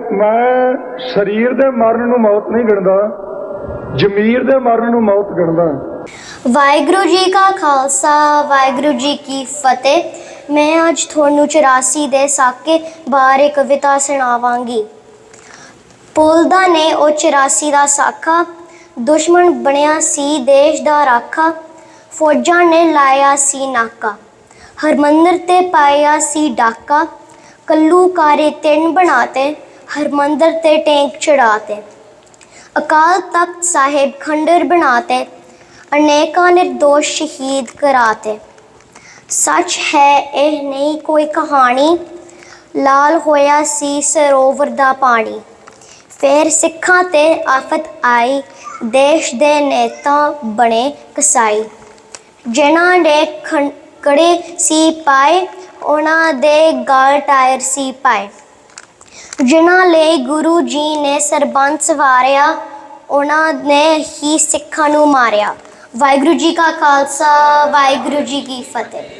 ਮੈਂ ਸਰੀਰ ਦੇ ਮਰਨ ਨੂੰ ਮੌਤ ਨਹੀਂ ਗਿਣਦਾ, ਜ਼ਮੀਰ ਦੇ ਮਰਨ ਨੂੰ ਮੌਤ ਗਿਣਦਾ। ਵਾਹਿਗੁਰੂ ਜੀ ਕਾ ਖਾਲਸਾ, ਵਾਹਿਗੁਰੂ ਜੀ ਕੀ ਫਤਿਹ। ਮੈਂ ਅੱਜ ਤੁਹਾਨੂੰ 84 ਦੇ ਸਾਕੇ ਬਾਰੇ ਕਵਿਤਾ ਸੁਣਾਵਾਂਗੀ। ਪੁਲਦਾ ਨੇ ਉਹ 84 ਦਾ ਸਾਕਾ, ਦੁਸ਼ਮਣ ਬਣਿਆ ਸੀ, ਦੇਸ਼ ਦਾ ਰਾਖਾ। ਫੌਜਾਂ ਨੇ ਲਾਇਆ ਸੀ ਨਾਕਾ, ਹਰਮੰਦਰ ਤੇ ਪਾਇਆ ਸੀ ਡਾਕਾ। ਕੱਲੂ ਕਾਰੇ ਤਿੰਨ ਬਣਾਤੇ ਹਰਮੰਦਰ ਤੇ ਟੈਂਕ ਚੜਾਤੇ। ਅਕਾਲ ਤਖਤ ਸਾਹਿਬ ਖੰਡਰ ਬਣਾਤੇ। ਅਨੇਕਾਂ ਨਿਰਦੋਸ਼ ਸ਼ਹੀਦ ਕਰਾਤੇ। ਸੱਚ ਹੈ, ਇਹ ਨਹੀਂ ਕੋਈ ਕਹਾਣੀ। ਲਾਲ ਹੋਇਆ ਸੀ ਸਰੋਵਰ ਦਾ ਪਾਣੀ। ਫਿਰ ਸਿੱਖਾਂ ਤੇ ਆਫਤ ਆਈ, ਦੇਸ਼ ਦੇ ਨੇਤਾ ਬਣੇ ਕਸਾਈ। ਜਿਨ੍ਹਾਂ ਨੇ ਖੰ- ਕੜੇ ਸੀ ਪਾਏ ਉਹਨਾਂ ਦੇ ਗਾਲ ਟਾਇਰ ਸੀ ਪਾਏ। ਜਿਨ੍ਹਾਂ ਲਈ ਗੁਰੂ ਜੀ ਨੇ ਸਰਬੰਸ ਵਾਰਿਆ, ਉਹਨਾਂ ਨੇ ਹੀ ਸਿੱਖਾਂ ਨੂੰ ਮਾਰਿਆ। ਵਾਹਿਗੁਰੂ ਜੀ ਕਾ ਖਾਲਸਾ, ਵਾਹਿਗੁਰੂ ਜੀ ਕੀ ਫਤਿਹ।